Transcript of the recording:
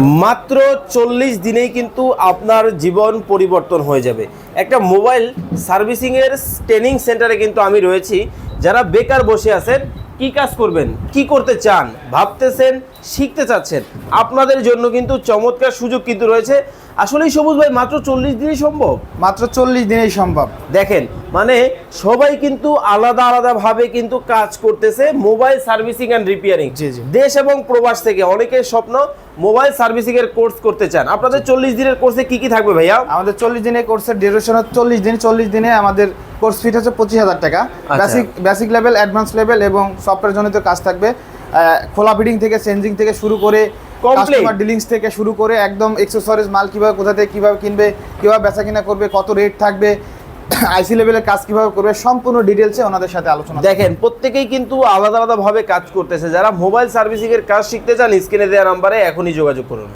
মাত্র চল্লিশ দিনেই কিন্তু আপনার জীবন পরিবর্তন হয়ে যাবে। একটা মোবাইল সার্ভিসিংয়ের ট্রেনিং সেন্টারে কিন্তু আমি রয়েছি। যারা বেকার বসে আছেন কি কাজ করবেন কি করতে চান ভাবতেছেন শিখতে চাচ্ছেন আপনাদের জন্য কিন্তু চমৎকার সুযোগ কিন্তু রয়েছে। আসলেই সবুজ ভাই মাত্র চল্লিশ দিনই সম্ভব? মাত্র চল্লিশ দিনেই সম্ভব। দেখেন মানে সবাই কিন্তু আলাদা আলাদা ভাবে কিন্তু কাজ করতেছে মোবাইল সার্ভিসিং অ্যান্ড রিপেয়ারিং। দেশ এবং প্রবাস থেকে অনেকের স্বপ্ন মোবাইল সার্ভিসিং এর কোর্স করতে চান আপনাদের চল্লিশ দিনের কোর্সে কি কি থাকবে ভাইয়া আমাদের চল্লিশ দিনের কোর্সের ডিউরেশন হচ্ছে চল্লিশ দিন চল্লিশ দিনে আমাদের কোর্স ফিট হচ্ছে পঁচিশ হাজার টাকা। Basic basic level advance level এবং সফটওয়্যার জনিত কাজ থাকবে খোলা ফিটিং থেকে চেঞ্জিং থেকে শুরু করে। কাস্টমার ডিলিংস থেকে শুরু করে একদম এক্সেসরিজ মাল কীভাবে কোথা থেকে কীভাবে কিনবে কীভাবে বেচা কিনা করবে কত রেট থাকবে আইসি লেভেলের কাজ কীভাবে করবে সম্পূর্ণ ডিটেলসে ওনাদের সাথে আলোচনা দেখেন, প্রত্যেকেই কিন্তু আলাদা আলাদা ভাবে কাজ করতেছে। যারা মোবাইল সার্ভিসিং এর কাজ শিখতে চান, স্ক্রিনে দেওয়া নাম্বারে এখনই যোগাযোগ করুন।